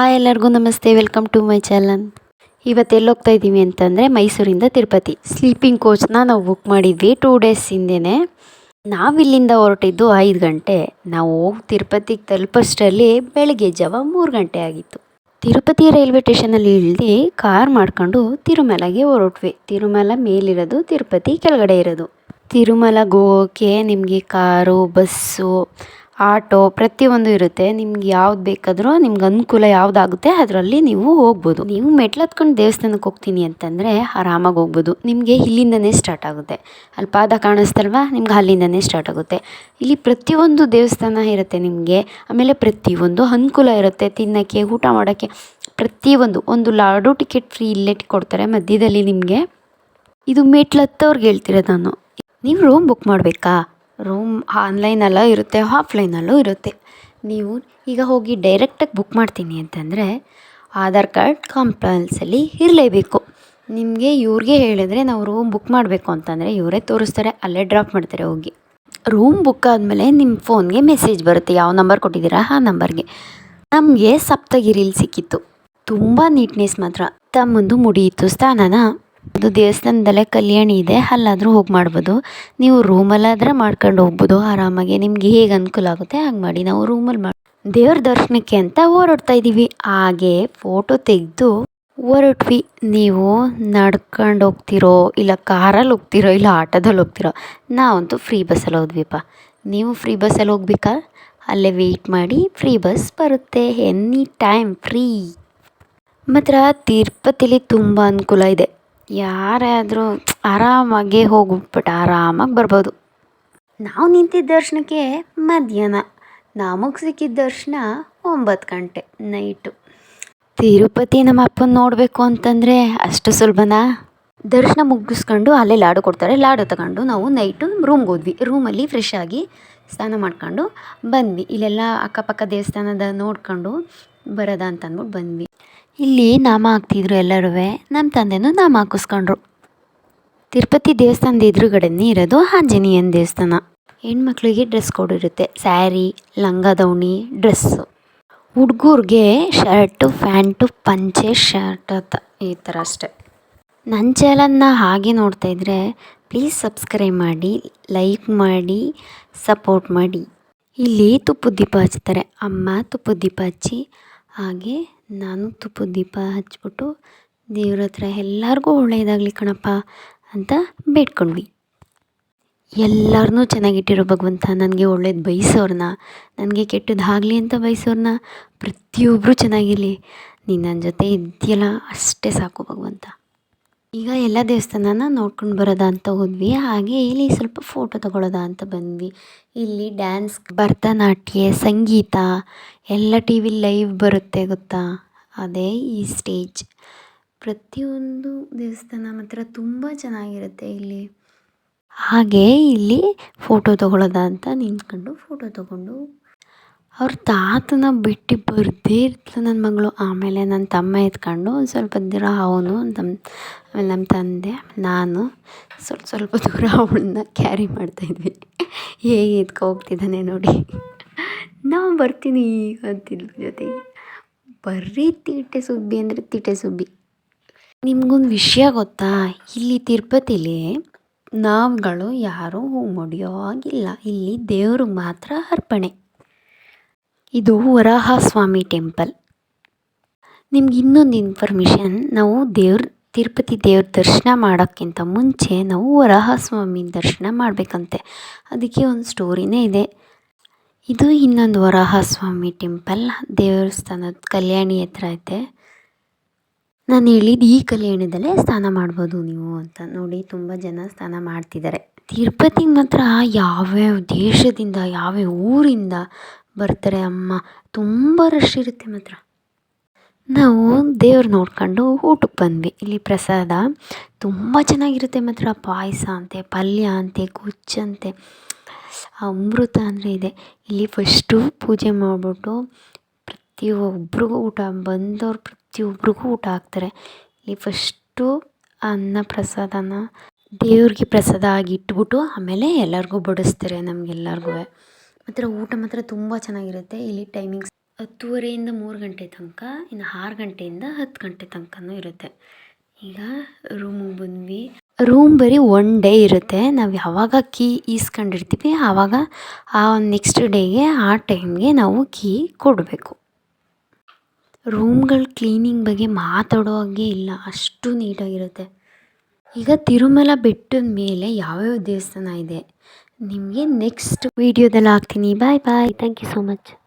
Hi ಎಲ್ಲರಿಗೂ ನಮಸ್ತೆ welcome to my channel ಇವತ್ತು ಎಲ್ಲಿ ಹೋಗ್ತಾ ಇದ್ದೀವಿ ಅಂತಂದರೆ ಮೈಸೂರಿಂದ ತಿರುಪತಿ. ಸ್ಲೀಪಿಂಗ್ ಕೋಚ್ನ ನಾವು ಬುಕ್ ಮಾಡಿದ್ವಿ ಟೂ ಡೇಸ್ ಹಿಂದೆನೇ. ನಾವಿಲ್ಲಿಂದ ಹೊರಟಿದ್ದು ಐದು ಗಂಟೆ. ನಾವು ಹೋಗಿ ತಿರುಪತಿಗೆ ತಲುಪಷ್ಟರಲ್ಲಿ ಬೆಳಗ್ಗೆ ಜಾವ ಮೂರು ಗಂಟೆ ಆಗಿತ್ತು. ತಿರುಪತಿ ರೈಲ್ವೆ ಸ್ಟೇಷನಲ್ಲಿ ಇಳಿದು ಕಾರ್ ಮಾಡ್ಕೊಂಡು ತಿರುಮಲಗೆ ಹೊರಟ್ವಿ. ತಿರುಮಲ ಮೇಲಿರೋದು ತಿರುಪತಿ ಕೆಳಗಡೆ ಇರೋದು. ತಿರುಮಲಗೆ ಹೋಗೋಕ್ಕೆ ನಿಮಗೆ ಕಾರು, ಬಸ್ಸು ಆಟೋ ಪ್ರತಿಯೊಂದು ಇರುತ್ತೆ. ನಿಮ್ಗೆ ಯಾವ್ದು ಬೇಕಾದರೂ ನಿಮ್ಗೆ ಅನುಕೂಲ ಯಾವುದಾಗುತ್ತೆ ಅದರಲ್ಲಿ ನೀವು ಹೋಗ್ಬೋದು. ನೀವು ಮೆಟ್ಲು ಹತ್ಕೊಂಡು ದೇವಸ್ಥಾನಕ್ಕೆ ಹೋಗ್ತೀನಿ ಅಂತಂದರೆ ಆರಾಮಾಗಿ ಹೋಗ್ಬೋದು. ನಿಮಗೆ ಇಲ್ಲಿಂದನೇ ಸ್ಟಾರ್ಟ್ ಆಗುತ್ತೆ. ಅಲ್ಲಿ ಪಾದ ಕಾಣಿಸ್ತಲ್ವಾ? ನಿಮ್ಗೆ ಅಲ್ಲಿಂದನೇ ಸ್ಟಾರ್ಟ್ ಆಗುತ್ತೆ. ಇಲ್ಲಿ ಪ್ರತಿಯೊಂದು ದೇವಸ್ಥಾನ ಇರುತ್ತೆ ನಿಮಗೆ. ಆಮೇಲೆ ಪ್ರತಿಯೊಂದು ಅನುಕೂಲ ಇರುತ್ತೆ. ತಿನ್ನೋಕ್ಕೆ, ಊಟ ಮಾಡೋಕ್ಕೆ ಪ್ರತಿಯೊಂದು. ಒಂದು ಲಾಡು ಟಿಕೆಟ್ ಫ್ರೀ ಇಲ್ಲೇ ಕೊಡ್ತಾರೆ ಮಧ್ಯದಲ್ಲಿ ನಿಮಗೆ. ಇದು ಮೆಟ್ಲು ಹತ್ತೋರ್ಗೆ ಹೇಳ್ತಿರೋದು ನಾನು. ನೀವು ರೂಮ್ ಬುಕ್ ಮಾಡಬೇಕಾ? ರೂಮ್ ಆನ್ಲೈನಲ್ಲೂ ಇರುತ್ತೆ, ಆಫ್ಲೈನಲ್ಲೂ ಇರುತ್ತೆ. ನೀವು ಈಗ ಹೋಗಿ ಡೈರೆಕ್ಟಾಗಿ ಬುಕ್ ಮಾಡ್ತೀನಿ ಅಂತಂದರೆ ಆಧಾರ್ ಕಾರ್ಡ್ ಕಂಪಲ್ಸಲಿ ಇರಲೇಬೇಕು. ನಿಮಗೆ ಇವ್ರಿಗೆ ಹೇಳಿದ್ರೆ ನಾವು ರೂಮ್ ಬುಕ್ ಮಾಡಬೇಕು ಅಂತಂದರೆ ಇವರೇ ತೋರಿಸ್ತಾರೆ, ಅಲ್ಲೇ ಡ್ರಾಪ್ ಮಾಡ್ತಾರೆ ಹೋಗಿ. ರೂಮ್ ಬುಕ್ ಆದಮೇಲೆ ನಿಮ್ಮ ಫೋನ್ಗೆ ಮೆಸೇಜ್ ಬರುತ್ತೆ, ಯಾವ ನಂಬರ್ ಕೊಟ್ಟಿದ್ದೀರಾ ಆ ನಂಬರ್ಗೆ ನಮಗೆ ಸಪ್ತಗಿರಿಲಿ ಸಿಕ್ಕಿತ್ತು. ತುಂಬ ನೀಟ್ನೆಸ್ ಮಾತ್ರ. ತಮ್ಮಂದು ಮುಡಿಯಿತು ಸ್ನಾನನ ಅದು ದೇವಸ್ಥಾನದಲ್ಲೇ ಕಲ್ಯಾಣಿ ಇದೆ, ಅಲ್ಲಾದರೂ ಹೋಗಿ ಮಾಡ್ಬೋದು. ನೀವು ರೂಮಲ್ಲಾದರೆ ಮಾಡ್ಕೊಂಡು ಹೋಗ್ಬೋದು, ಆರಾಮಾಗಿ. ನಿಮ್ಗೆ ಹೇಗೆ ಅನುಕೂಲ ಆಗುತ್ತೆ ಹಾಗೆ ಮಾಡಿ ನಾವು ರೂಮಲ್ಲಿ ಮಾಡಿ. ದೇವ್ರ ದರ್ಶನಕ್ಕೆ ಅಂತ ಹೊರಡ್ತಾ ಇದ್ದೀವಿ ಹಾಗೆ ಫೋಟೋ ತೆಗೆದು ಹೊರಟ್ವಿ. ನೀವು ನಡ್ಕೊಂಡು ಹೋಗ್ತಿರೋ, ಇಲ್ಲ ಕಾರಲ್ಲಿ ಹೋಗ್ತಿರೋ, ಇಲ್ಲ ಆಟೋದಲ್ಲಿ ಹೋಗ್ತಿರೋ, ನಾವಂತೂ ಫ್ರೀ ಬಸ್ಸಲ್ಲಿ ಹೋದ್ವಿಪ್ಪ ನೀವು ಫ್ರೀ ಬಸ್ಸಲ್ಲಿ ಹೋಗ್ಬೇಕಾ? ಅಲ್ಲೇ ವೆಯ್ಟ್ ಮಾಡಿ ಫ್ರೀ ಬಸ್ ಬರುತ್ತೆ. ಎನಿ ಟೈಮ್ ಫ್ರೀ ಮಾತ್ರ ತಿರುಪತಿಲಿ ತುಂಬ ಅನುಕೂಲ ಇದೆ. ಯಾರಾದರೂ ಆರಾಮಾಗಿ ಹೋಗ್ಬಿಟ್ಟು ಆರಾಮಾಗಿ ಬರ್ಬೋದು. ನಾವು ನಿಂತಿದ್ದ ದರ್ಶನಕ್ಕೆ ಮಧ್ಯಾಹ್ನ. ನಮಗೆ ಸಿಕ್ಕಿದ ದರ್ಶನ ಒಂಬತ್ತು ಗಂಟೆ ನೈಟು ತಿರುಪತಿ ನಮ್ಮ ಅಪ್ಪನ ನೋಡಬೇಕು ಅಂತಂದರೆ ಅಷ್ಟು ಸುಲಭನಾ? ದರ್ಶನ ಮುಗಿಸ್ಕೊಂಡು ಅಲ್ಲೇ ಲಾಡು ಕೊಡ್ತಾರೆ. ಲಾಡು ತಗೊಂಡು ನಾವು ನೈಟು ರೂಮ್ಗೆ ಹೋದ್ವಿ. ರೂಮಲ್ಲಿ ಫ್ರೆಶ್ ಆಗಿ ಸ್ನಾನ ಮಾಡ್ಕೊಂಡು ಬಂದ್ವಿ. ಇಲ್ಲೆಲ್ಲ ಅಕ್ಕಪಕ್ಕ ದೇವಸ್ಥಾನದ ನೋಡ್ಕೊಂಡು ಬರೋದ ಅಂತ ಅಂದ್ಬಿಟ್ಟು ಬಂದ್ವಿ. ಇಲ್ಲಿ ನಾಮ ಹಾಕ್ತಿದ್ರು ಎಲ್ಲರೂ ನಮ್ಮ ತಂದೆನೂ ನಾಮ ಹಾಕಿಸ್ಕೊಂಡ್ರು. ತಿರುಪತಿ ದೇವಸ್ಥಾನದ ಎದುರುಗಡೆನೇ ಇರೋದು ಆಂಜನೇಯನ ದೇವಸ್ಥಾನ. ಹೆಣ್ಮಕ್ಳಿಗೆ ಡ್ರೆಸ್ ಕೊಡಿರುತ್ತೆ. ಸ್ಯಾರಿ, ಲಂಗ ದೌಣಿ ಡ್ರೆಸ್ಸು ಹುಡುಗರಿಗೆ ಶರ್ಟು ಪ್ಯಾಂಟು ಪಂಚೆ ಶರ್ಟ್ ಅಂತ ಈ ಥರ ಅಷ್ಟೆ. ನನ್ನ ಚಾನಲ್ನ ಹಾಗೆ ನೋಡ್ತಾ ಇದ್ದರೆ ಪ್ಲೀಸ್ ಸಬ್ಸ್ಕ್ರೈಬ್ ಮಾಡಿ ಲೈಕ್ ಮಾಡಿ ಸಪೋರ್ಟ್ ಮಾಡಿ. ಇಲ್ಲಿ ತುಪ್ಪದ ದೀಪ ಹಚ್ತಾರೆ. ಅಮ್ಮ ತುಪ್ಪದ ದೀಪ ಹಚ್ಚಿ ಹಾಗೆ ನಾನು ತುಪ್ಪದ ದೀಪ ಹಚ್ಬಿಟ್ಟು ದೇವ್ರ ಹತ್ರ ಎಲ್ಲರಿಗೂ ಒಳ್ಳೆಯದಾಗಲಿ ಕಣಪ್ಪ ಅಂತ ಬೇಡ್ಕೊಂಡ್ವಿ. ಎಲ್ಲರನ್ನೂ ಚೆನ್ನಾಗಿಟ್ಟಿರೋ ಭಗವಂತ ನನಗೆ ಒಳ್ಳೇದು ಬಯಸೋರ್ನ, ನನಗೆ ಕೆಟ್ಟದ್ದು ಆಗಲಿ ಅಂತ ಬಯಸೋರ್ನ ಪ್ರತಿಯೊಬ್ಬರು ಚೆನ್ನಾಗಿರಲಿ. ನೀನು ನನ್ನ ಜೊತೆ ಇದೆಯಲ್ಲ ಅಷ್ಟೇ ಸಾಕು ಭಗವಂತ. ಈಗ ಎಲ್ಲ ದೇವಸ್ಥಾನನ ನೋಡ್ಕೊಂಡು ಬರೋದ ಅಂತ ಹೋದ್ವಿ. ಹಾಗೆ ಇಲ್ಲಿ ಸ್ವಲ್ಪ ಫೋಟೋ ತಗೊಳ್ಳೋದ ಅಂತ ಬಂದ್ವಿ. ಇಲ್ಲಿ ಡ್ಯಾನ್ಸ್ ಭರತನಾಟ್ಯ, ಸಂಗೀತ, ಎಲ್ಲ ಟಿ ವಿ ಲೈವ್ ಬರುತ್ತೆ ಗೊತ್ತಾ? ಅದೇ ಈ ಸ್ಟೇಜ್ ಪ್ರತಿಯೊಂದು ದೇವಸ್ಥಾನ ಮಾತ್ರ ತುಂಬ ಚೆನ್ನಾಗಿರುತ್ತೆ ಇಲ್ಲಿ. ಹಾಗೆ ಇಲ್ಲಿ ಫೋಟೋ ತಗೊಳ್ಳೋದ ಅಂತ ನಿಂತ್ಕೊಂಡು ಫೋಟೋ ತಗೊಂಡು. ಅವ್ರ ತಾತನ ಬಿಟ್ಟು ಬರದೇ ನನ್ನ ಮಗಳು. ಆಮೇಲೆ ನನ್ನ ತಮ್ಮ ಎತ್ಕೊಂಡು ಒಂದು ಸ್ವಲ್ಪ ದಿನ ಅವನು ನಮ್ಮ ಆಮೇಲೆ ನಮ್ಮ ತಂದೆ, ನಾನು ಸ್ವಲ್ಪ ಸ್ವಲ್ಪ ದೂರ ಅವಳನ್ನ ಕ್ಯಾರಿ ಮಾಡ್ತಾಯಿದ್ವಿ ಹೇಗೆ ಎತ್ಕೊ ಹೋಗ್ತಿದ್ದಾನೆ ನೋಡಿ. ನಾವು ಬರ್ತೀನಿ ಅಂತಿದ್ಲು ಜೊತೆಗೆ. ಬರೀ ತೀಟೆ ಸುಬ್ಬಿ ಅಂದರೆ ತೀಟೆ ಸುಬ್ಬಿ. ನಿಮ್ಗೊಂದು ವಿಷಯ ಗೊತ್ತಾ? ಇಲ್ಲಿ ತಿರುಪತಿಲಿ ನಾವುಗಳು ಯಾರೂ ಹೂ ಮುಡಿಯೋ ಆಗಿಲ್ಲ ಇಲ್ಲಿ ದೇವರು ಮಾತ್ರ ಅರ್ಪಣೆ. ಇದು ವರಾಹ ಸ್ವಾಮಿ ಟೆಂಪಲ್. ನಿಮ್ಗೆ ಇನ್ನೊಂದು ಇನ್ಫಾರ್ಮೇಷನ್ ನಾವು ದೇವ್ರ ತಿರುಪತಿ ದೇವ್ರ ದರ್ಶನ ಮಾಡೋಕ್ಕಿಂತ ಮುಂಚೆ ನಾವು ವರಾಹ ಸ್ವಾಮಿ ದರ್ಶನ ಮಾಡಬೇಕಂತೆ. ಅದಕ್ಕೆ ಒಂದು ಸ್ಟೋರಿನೇ ಇದೆ. ಇದು ಇನ್ನೊಂದು ವರಾಹ ಸ್ವಾಮಿ ಟೆಂಪಲ್. ದೇವಸ್ಥಾನದ ಕಲ್ಯಾಣಿ ಹತ್ರ ಐತೆ. ನಾನು ಹೇಳಿದ್ದು ಈ ಕಲ್ಯಾಣದಲ್ಲೇ ಸ್ನಾನ ಮಾಡ್ಬೋದು ನೀವು ಅಂತ ನೋಡಿ ತುಂಬ ಜನ ಸ್ನಾನ ಮಾಡ್ತಿದ್ದಾರೆ. ತಿರುಪತಿಗೆ ಮಾತ್ರ ಯಾವ್ಯಾವ ದೇಶದಿಂದ, ಯಾವ್ಯಾವ ಊರಿಂದ ಬರ್ತಾರೆ ಅಮ್ಮ? ತುಂಬ ರಶ್ ಇರುತ್ತೆ ಮಾತ್ರ. ನಾವು ದೇವ್ರು ನೋಡ್ಕೊಂಡು ಊಟಕ್ಕೆ ಬಂದ್ವಿ. ಇಲ್ಲಿ ಪ್ರಸಾದ ತುಂಬ ಚೆನ್ನಾಗಿರುತ್ತೆ ಮಾತ್ರ. ಪಾಯಸ ಅಂತೆ, ಪಲ್ಯ ಅಂತೆ ಗುಜ್ಜಂತೆ ಅಮೃತ ಅಂದರೆ ಇದೆ. ಇಲ್ಲಿ ಫಸ್ಟು ಪೂಜೆ ಮಾಡಿಬಿಟ್ಟು ಪ್ರತಿಯೊಬ್ಬರಿಗೂ ಊಟ, ಬಂದವ್ರು ಪ್ರತಿಯೊಬ್ಬರಿಗೂ ಊಟ ಹಾಕ್ತಾರೆ. ಇಲ್ಲಿ ಫಸ್ಟು ಅನ್ನ ಪ್ರಸಾದನ ದೇವ್ರಿಗೆ ಪ್ರಸಾದ ಆಗಿ ಇಟ್ಬಿಟ್ಟು ಆಮೇಲೆ ಎಲ್ಲರಿಗೂ ಬಡಿಸ್ತಾರೆ ನಮಗೆಲ್ಲರಿಗೂ ಮಾತ್ರ ಊಟ ಮಾತ್ರ ತುಂಬ ಚೆನ್ನಾಗಿರುತ್ತೆ. ಇಲ್ಲಿ ಟೈಮಿಂಗ್ಸ್ ಹತ್ತುವರೆಯಿಂದ ಮೂರು ಗಂಟೆ ತನಕ, ಇನ್ನು ಆರು ಗಂಟೆಯಿಂದ ಹತ್ತು ಗಂಟೆ ತನಕನೂ ಇರುತ್ತೆ. ಈಗ ರೂಮಿಗೆ ಬಂದ್ವಿ. ರೂಮ್ ಬರೀ ಒನ್ ಡೇ ಇರುತ್ತೆ. ನಾವು ಯಾವಾಗ ಕೀ ಈಸ್ಕೊಂಡಿರ್ತೀವಿ, ಆವಾಗ ಆ ನೆಕ್ಸ್ಟ್ ಡೇಗೆ ಆ ಟೈಮ್ಗೆ ನಾವು ಕೀ ಕೊಡಬೇಕು. ರೂಮ್ಗಳ ಕ್ಲೀನಿಂಗ್ ಬಗ್ಗೆ ಮಾತಾಡೋ ಹಾಗೆ ಇಲ್ಲ. ಅಷ್ಟು ನೀಟಾಗಿರುತ್ತೆ. ಈಗ ತಿರುಮಲ ಬೆಟ್ಟದ ಮೇಲೆ ಯಾವ್ಯಾವ ದೇವಸ್ಥಾನ ಇದೆ? ನಿಮಗೆ ನೆಕ್ಸ್ಟ್ ವೀಡಿಯೋದಲ್ಲಿ ಹಾಕ್ತೀನಿ. Bye bye thank you so much